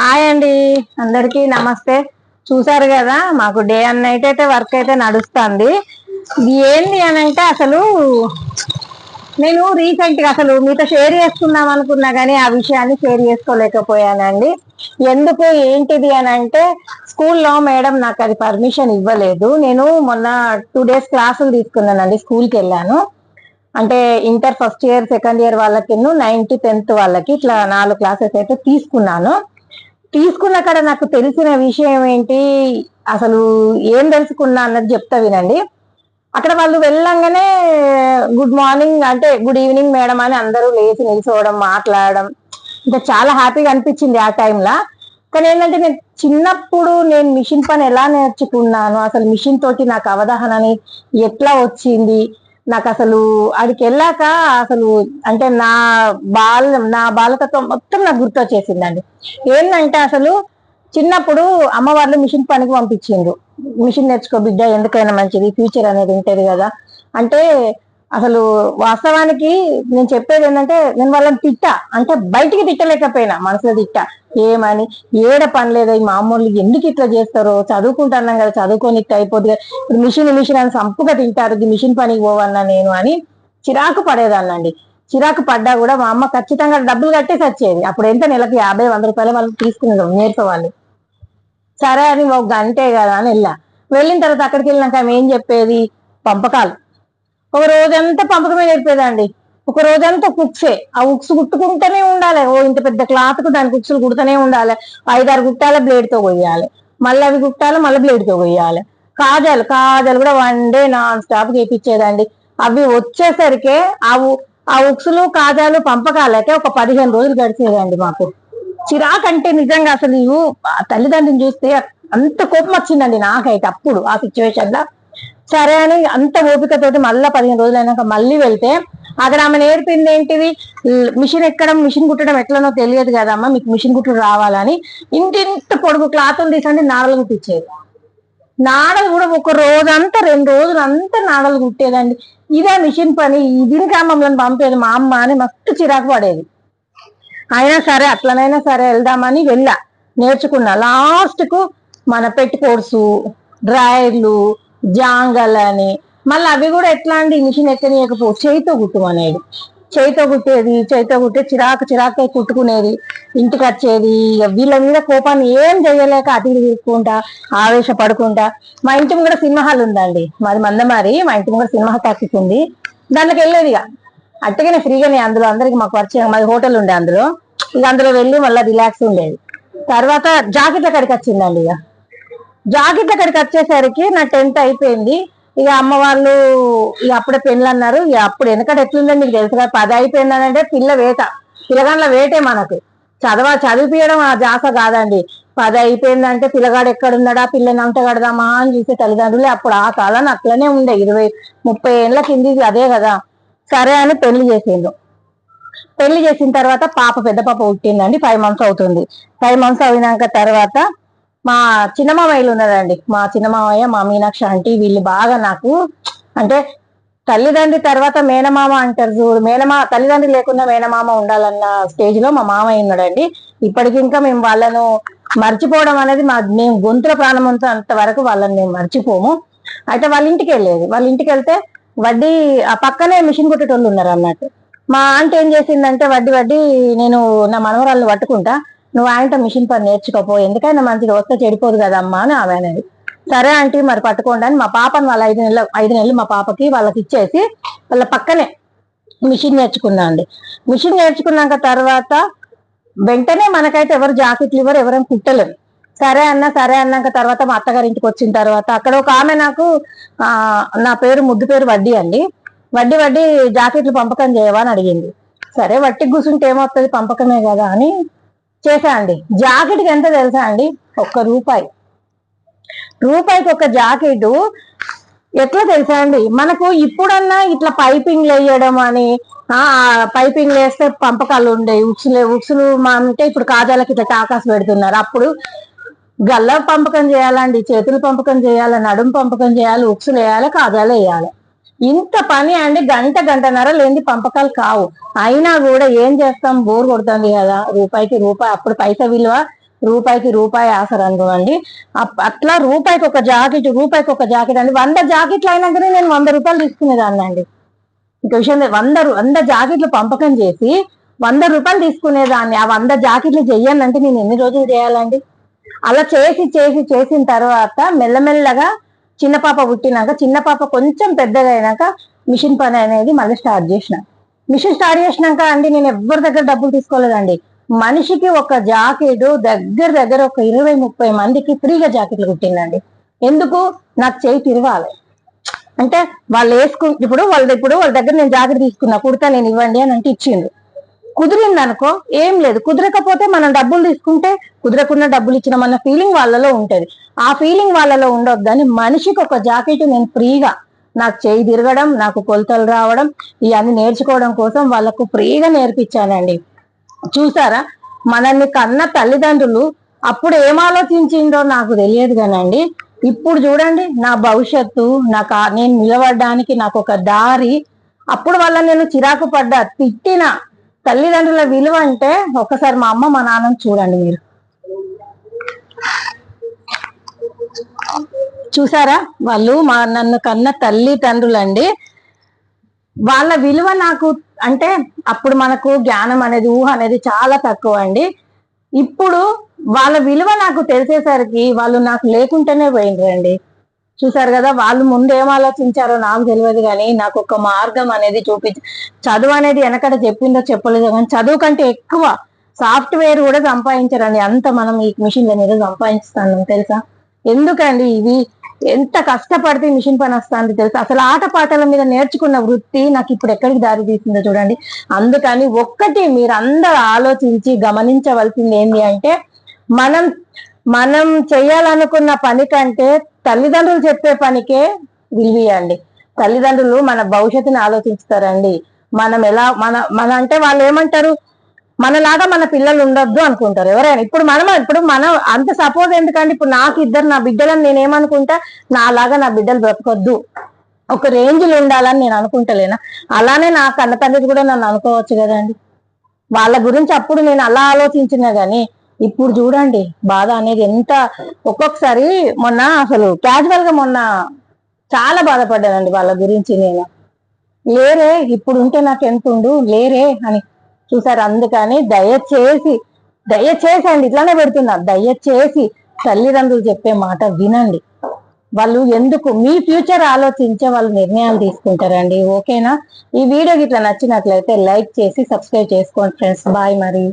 Hi అండి. అందరికీ నమస్తే. చూసారు కదా మాకు డే అండ్ నైట్ అయితే వర్క్ అయితే నడుస్తుంది. ఏంది అని అంటే అసలు నేను రీసెంట్గా అసలు మీతో షేర్ చేసుకుందాం అనుకున్నా కానీ ఆ విషయాన్ని షేర్ చేసుకోలేకపోయానండి. ఎందుకు ఏంటిది అని అంటే స్కూల్లో మేడం నాకు అది పర్మిషన్ ఇవ్వలేదు. నేను మొన్న టూ డేస్ క్లాసులు తీసుకున్నానండి స్కూల్కి వెళ్ళాను. అంటే inter first year second year వాళ్ళకి నైన్త్ టెన్త్ వాళ్ళకి ఇట్లా నాలుగు క్లాసెస్ అయితే తీసుకున్నాను. తీసుకున్న కాడ నాకు తెలిసిన విషయం ఏంటి? అసలు ఏం తెలుసుకున్నా అన్నది చెప్తా వినండి. అక్కడ వాళ్ళు వెళ్ళంగానే గుడ్ మార్నింగ్ అంటే గుడ్ ఈవినింగ్ మేడం అని అందరూ లేచి నిల్చోవడం మాట్లాడడం. ఇంకా చాలా హ్యాపీగా అనిపించింది ఆ టైంలో కానీ ఏంటంటే నేను చిన్నప్పుడు నేను మిషన్ పని ఎలా నేర్చుకున్నాను? అసలు మిషన్ తోటి నాకు అవగాహనని ఎట్లా వచ్చింది? నాకు అసలు అడికి వెళ్ళాక అసలు అంటే నా బాల నా బాలకత్వం మొత్తం నాకు గుర్తొచ్చేసిందండి ఏంటంటే అసలు చిన్నప్పుడు అమ్మవార్లు మిషన్ పనికి పంపించిండ్రు. మిషన్ నేర్చుకో బిడ్డ ఎందుకైనా మంచిది ఫ్యూచర్ అనేది ఉంటది కదా. అంటే అసలు వాస్తవానికి నేను చెప్పేది ఏంటంటే నేను వాళ్ళని తిట్టా. అంటే బయటికి తిట్టలేకపోయినా మనసులో తిట్టా. ఏమని? ఏడ పని లేదా. ఈ మామూలు ఎందుకు ఇట్లా చేస్తారో? చదువుకుంటున్నాం కదా చదువుకొని ఇట్లా అయిపోద్ది ఇప్పుడు మిషన్ మిషన్ అని సంపుగా తింటారు. ఇది మిషన్ పనికి పోవన్నా నేను అని చిరాకు పడేదాన్నండి చిరాకు పడ్డా కూడా మా అమ్మ ఖచ్చితంగా డబ్బులు కట్టేసి వచ్చేది అప్పుడు ఎంత నెలకు యాభై వంద రూపాయలు వాళ్ళు తీసుకునేది నేర్పేవాళ్ళు సరే అని ఒక గంటే కదా అని వెళ్ళా. వెళ్ళిన తర్వాత అక్కడికి వెళ్ళినాక ఏం చెప్పేది? పంపకాలు. ఒక రోజంతా పంపకమే నేర్పేదండి ఒక రోజంతా కుక్సే ఆ ఉక్స్ కుట్టుకుంటూనే ఉండాలి. ఓ ఇంత పెద్ద క్లాత్కు దాని కుక్స్లు కుడుతూనే ఉండాలి. ఐదారు గుట్టాల బ్లేడ్తో కొయ్యాలి. మళ్ళీ అవి కుట్టాలి మళ్ళీ బ్లేడ్తో కొయ్యాలి. కాజాలు కాజాలు కూడా వన్ డే నాన్ స్టాప్ చేయించేదండి అవి వచ్చేసరికి ఆ ఆ ఉక్సులు కాజాలు పంపకాలకే ఒక పదిహేను రోజులు గడిచేదండి మాకు. చిరాకు అంటే నిజంగా అసలు తల్లిదండ్రులు చూస్తే అంత కోపం వచ్చిందండి నాకైతే అప్పుడు ఆ సిచ్యువేషన్లో. సరే అని అంత ఓపికతోటి మళ్ళీ పదిహేను రోజులు అయినాక మళ్ళీ వెళ్తే అక్కడ ఆమె నేర్పింది ఏంటిది? మిషన్ ఎక్కడం మిషన్ కుట్టడం ఎట్లనో తెలియదు కదమ్మా మీకు మిషన్ కుట్టడం రావాలని. ఇంటింత పొడుగు క్లాత్ తీసండి నాడలు కుట్టించేది నాడలు కూడా ఒక రోజంతా రెండు రోజులు అంతా నాడలు కుట్టేదండి. ఇదే మిషన్ పని దీనికా మమ్మల్ని పంపేది మా అమ్మ అని మస్తు చిరాకు పడేది. అయినా సరే అట్లనైనా సరే వెళ్దామని వెళ్ళా. నేర్చుకున్నా. లాస్ట్కు మన పెట్టి కోర్సు డ్రాయర్లు జాంగల్ అని మళ్ళీ అవి కూడా ఎట్లా అండి మిషన్ ఎక్కనియకపో చేయితో కుట్టుమనేది చేయితో కుట్టేది చేయితో కుట్టే చిరాకు చిరాకు కుట్టుకునేది ఇంటికి వచ్చేది ఇక వీళ్ళ మీద కోపాన్ని ఏం చేయలేక అటు తీసుకుంటా ఆవేశపడుకుంటా. మా ఇంటి ముంగడ సినిమా హాల్ ఉందండి. మాది మందమారి మా ఇంటి ముంగడ సినిమా టాకీస్ ఉంది. దాంట్లోకి వెళ్ళేది ఇక అట్టగానే ఫ్రీగానే అందులో అందరికి మాకు పరిచయం మాది హోటల్ ఉండే అందులో. ఇక అందులో వెళ్ళి మళ్ళీ రిలాక్స్ ఉండేది. తర్వాత జాకెట్ల కడికి వచ్చిందండి ఇక జాకెట్ల దగ్గరికి వచ్చేసరికి నా టెన్త్ అయిపోయింది. ఇక అమ్మ వాళ్ళు ఇక అప్పుడే పెళ్ళి అన్నారు. ఇక అప్పుడు వెనకట ఎట్లుందో మీకు తెలుసు కదా పది అయిపోయిందని అంటే పిల్ల వేట. పిల్లగాండ్ల వేటే మనకు. చదవ చదివిపియడం ఆ జాస కాదండి. పది అయిపోయిందంటే పిల్లగాడు ఎక్కడున్నాడా పిల్లని అంట కడదామా అని చూసే తల్లిదండ్రులే అప్పుడు. ఆ కాలం అట్లనే ఉండే. ఇరవై ముప్పై ఏళ్ళ కింది అదే కదా. సరే అని పెళ్ళి చేసిండు. పెళ్ళి చేసిన తర్వాత పాప పెద్ద పాప పుట్టిందండి. ఫైవ్ మంత్స్ అవుతుంది. ఫైవ్ మంత్స్ అయినాక తర్వాత మా చిన్న మామయ్యలు ఉన్నదండి మా చిన్న మామయ్య మా మీనాక్షి ఆంటీ వీళ్ళు బాగా నాకు అంటే తల్లిదండ్రి తర్వాత మేనమామ అంటారు చూడు. మేనమా తల్లిదండ్రి లేకుండా మేనమామ ఉండాలన్న స్టేజ్లో మా మామయ్య ఉన్నాడండి. ఇప్పటికి ఇంకా మేము వాళ్ళను మర్చిపోవడం అనేది మా మేము గొంతుల ప్రాణమంతో అంత వరకు వాళ్ళని మేము మర్చిపోము. అయితే వాళ్ళ ఇంటికి వెళ్ళేది. వాళ్ళ ఇంటికి వెళ్తే వడ్డీ ఆ పక్కనే మిషన్ కుట్టేటోళ్ళు ఉన్నారు అన్నట్టు మా ఆంటీ ఏం చేసిందంటే వడ్డీ వడ్డీ నేను నా మనవరాళ్ళు పట్టుకుంటా నువ్వు ఆయనతో మిషన్ పని నేర్చుకోపో ఎందుకైనా మంచిది వస్తే చెడిపోదు కదమ్మా అని ఆమె అనేది. సరే ఆంటీ మరి పట్టుకోండి అని మా పాపని వాళ్ళ ఐదు నెలలు ఐదు నెలలు మా పాపకి వాళ్ళకి ఇచ్చేసి వాళ్ళ పక్కనే మిషన్ నేర్చుకున్నా అండి. మిషన్ నేర్చుకున్నాక తర్వాత వెంటనే మనకైతే ఎవరు జాకెట్లు ఇవ్వరు ఎవరేం కుట్టలేరు. సరే అన్న సరే అన్నాక తర్వాత మా అత్తగారి ఇంటికి వచ్చిన తర్వాత అక్కడ ఒక ఆమె నాకు ఆ నా పేరు ముద్దు పేరు వడ్డీ అండి. వడ్డీ వడ్డీ జాకెట్లు పంపకం చేయవా అని అడిగింది. సరే వట్టి కూర్చుంటే ఏమవుతుంది? పంపకమే కదా అని చేశా అండి. జాకెట్కి ఎంత తెలుసా అండి? ఒక్క రూపాయి. రూపాయికి ఒక జాకెట్ ఎట్లా తెలుసా అండి? మనకు ఇప్పుడన్నా ఇట్లా పైపింగ్ వేయడం అని పైపింగ్ వేస్తే పంపకాలు ఉండేవి ఉక్సులే ఉక్సులు అంటే ఇప్పుడు కాజాలకి ఇట్లా టాకాస్ పెడుతున్నారు. అప్పుడు గల్ల పంపకం చేయాలండి చేతులు పంపకం చేయాలి నడుము పంపకం చేయాలి ఉక్సులు వేయాలి కాజాలు వేయాలి. ఇంత పని అండి గంట గంటన్నర లేని పంపకాలు కావు. అయినా కూడా ఏం చేస్తాం? బోర్ కొడుతుంది కదా రూపాయికి రూపాయి అప్పుడు పైస విలువ రూపాయికి రూపాయి ఆసర అనుకోండి. అప్- అట్లా రూపాయికి ఒక జాకెట్ రూపాయికి ఒక జాకెట్ అండి. వంద జాకెట్లు అయినాకనే నేను వంద రూపాయలు తీసుకునేదాన్ని అండి. ఇంక విషయం వంద వంద జాకెట్లు పంపకం చేసి వంద రూపాయలు తీసుకునేదాన్ని. ఆ వంద జాకెట్లు చెయ్యాలంటే నేను ఎన్ని రోజులు చేయాలండి? అలా చేసి చేసి చేసిన తర్వాత మెల్లమెల్లగా చిన్న పాప పుట్టినాక చిన్న పాప కొంచెం పెద్దగా అయినాక మిషన్ పని అనేది మళ్ళీ స్టార్ట్ చేసిన. మిషన్ స్టార్ట్ చేసినాక అండి నేను ఎవరి దగ్గర డబ్బులు తీసుకోలేదండి. మనిషికి ఒక జాకెట్ దగ్గర దగ్గర ఒక ఇరవై ముప్పై మందికి ఫ్రీగా జాకెట్లు కుట్టిందండి. ఎందుకు? నాకు చేయి తిరగాలి. అంటే వాళ్ళు వేసుకు ఇప్పుడు వాళ్ళ ఇప్పుడు వాళ్ళ దగ్గర నేను జాకెట్ తీసుకున్నా కుడతా నేను ఇవ్వండి అని అంటే ఇచ్చిండు. కుదిరింది అనుకో ఏం లేదు. కుదరకపోతే మనం డబ్బులు తీసుకుంటే కుదరకుండా డబ్బులు ఇచ్చినామన్న ఫీలింగ్ వాళ్ళలో ఉంటుంది. ఆ ఫీలింగ్ వాళ్ళలో ఉండొద్దని మనిషికి ఒక జాకెట్ నేను ఫ్రీగా నాకు చేయి తిరగడం నాకు కొలతలు రావడం ఇవన్నీ నేర్చుకోవడం కోసం వాళ్ళకు ఫ్రీగా నేర్పించానండి. చూసారా? మనల్ని కన్న తల్లిదండ్రులు అప్పుడు ఏం ఆలోచించిందో నాకు తెలియదు కానండి. ఇప్పుడు చూడండి నా భవిష్యత్తు నాకు నేను నిలబడడానికి నాకు ఒక దారి అప్పుడు వల్ల నేను చిరాకు పడ్డా తిట్టిన తల్లిదండ్రుల విలువ అంటే ఒకసారి మా అమ్మ మా నాన్నని చూడండి మీరు. చూసారా? వాళ్ళు మా నన్ను కన్న తల్లిదండ్రులు అండి వాళ్ళ విలువ నాకు అంటే అప్పుడు మనకు జ్ఞానం అనేది ఊహ అనేది చాలా తక్కువ అండి ఇప్పుడు వాళ్ళ విలువ నాకు తెలిసేసరికి వాళ్ళు నాకు లేకుంటేనే పోయిండ్రండి. చూసారు కదా వాళ్ళు ముందు ఏం ఆలోచించారో నాకు తెలియదు కానీ నాకు ఒక మార్గం అనేది చూపి చదువు అనేది వెనకట చెప్పిందో చెప్పలేదో కానీ చదువు కంటే ఎక్కువ సాఫ్ట్వేర్ కూడా సంపాదించారండి. అంత మనం ఈ మిషన్ల మీద సంపాదిస్తాను తెలుసా? ఎందుకండి ఇవి? ఎంత కష్టపడితే మిషన్ పని వస్తుంది తెలుసా? అసలు ఆట పాటల మీద నేర్చుకున్న వృత్తి నాకు ఇప్పుడు ఎక్కడికి దారి తీసిందో చూడండి. అందుకని ఒక్కటి మీరందరూ ఆలోచించి గమనించవలసింది ఏంటి అంటే మనం మనం చేయాలనుకున్న పని కంటే తల్లిదండ్రులు చెప్పే పనికే విలువయండి తల్లిదండ్రులు మన భవిష్యత్తుని ఆలోచిస్తారండి మనం ఎలా మన మన అంటే వాళ్ళు ఏమంటారు? మనలాగా మన పిల్లలు ఉండొద్దు అనుకుంటారు. ఎవరైనా ఇప్పుడు మనం ఇప్పుడు మనం అంత సపోజ్ ఎందుకంటే ఇప్పుడు నాకు ఇద్దరు నా బిడ్డలని నేను ఏమనుకుంటా? నాలాగా నా బిడ్డలు బ్రతకొద్దు. ఒక రేంజ్లు ఉండాలని నేను అనుకుంటలేనా? అలానే నా కన్న తండ్రి కూడా నన్ను అనుకోవచ్చు కదండి. వాళ్ళ గురించి అప్పుడు నేను అలా ఆలోచించినా గానీ ఇప్పుడు చూడండి బాధ అనేది ఎంత ఒక్కొక్కసారి మొన్న అసలు క్యాజువల్గా మొన్న చాలా బాధపడ్డానండి వాళ్ళ గురించి నేను. లేరే ఇప్పుడు ఉంటే నాకు ఎంత ఉండు లేరే అని చూసారు అందుకని దయచేసి దయచేసి అండి ఇట్లానే పెడుతున్నా దయచేసి తల్లిదండ్రులు చెప్పే మాట వినండి. వాళ్ళు ఎందుకు మీ ఫ్యూచర్ ఆలోచించే వాళ్ళు నిర్ణయాలు తీసుకుంటారండి ఓకేనా? ఈ వీడియో ఇట్లా నచ్చినట్లయితే లైక్ చేసి సబ్స్క్రైబ్ చేసుకోండి ఫ్రెండ్స్ బాయ్ మరి.